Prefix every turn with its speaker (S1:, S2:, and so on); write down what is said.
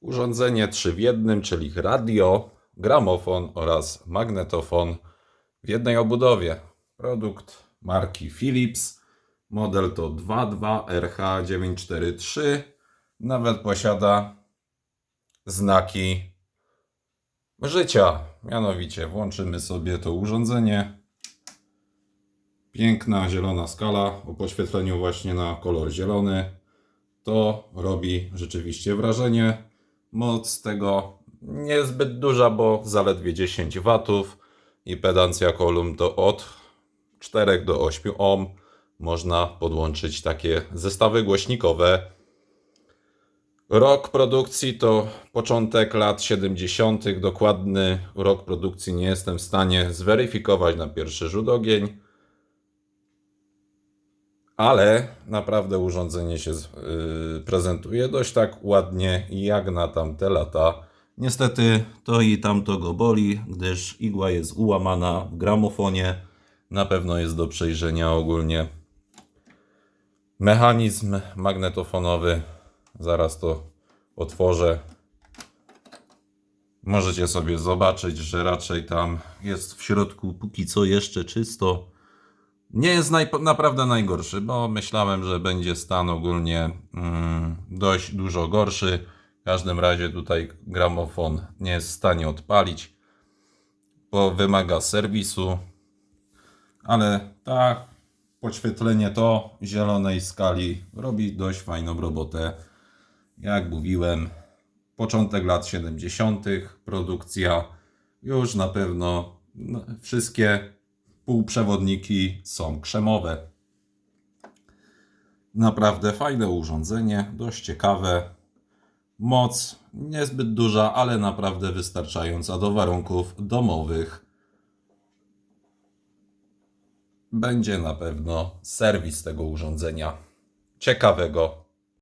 S1: Urządzenie 3 w jednym, czyli radio, gramofon oraz magnetofon w jednej obudowie. Produkt marki Philips. Model to 22RH943. Nawet posiada znaki życia. Mianowicie włączymy sobie to urządzenie. Piękna zielona skala o poświetleniu właśnie na kolor zielony. To robi rzeczywiście wrażenie. Moc tego niezbyt duża, bo zaledwie 10 W i pedancja kolumn to od 4 do 8 ohm. Można podłączyć takie zestawy głośnikowe. Rok produkcji to początek lat 70. Dokładny rok produkcji nie jestem w stanie zweryfikować na pierwszy rzut ogień. Ale naprawdę urządzenie się yy, prezentuje dość tak ładnie jak na tamte lata. Niestety to i tamto go boli, gdyż igła jest ułamana w gramofonie. Na pewno jest do przejrzenia ogólnie. Mechanizm magnetofonowy. Zaraz to otworzę. Możecie sobie zobaczyć, że raczej tam jest w środku póki co jeszcze czysto. Nie jest naj, naprawdę najgorszy, bo myślałem, że będzie stan ogólnie mm, dość dużo gorszy. W każdym razie tutaj gramofon nie jest w stanie odpalić, bo wymaga serwisu. Ale tak, podświetlenie to zielonej skali robi dość fajną robotę. Jak mówiłem, początek lat 70., produkcja już na pewno no, wszystkie półprzewodniki są krzemowe. Naprawdę fajne urządzenie, dość ciekawe. Moc niezbyt duża, ale naprawdę wystarczająca do warunków domowych. Będzie na pewno serwis tego urządzenia ciekawego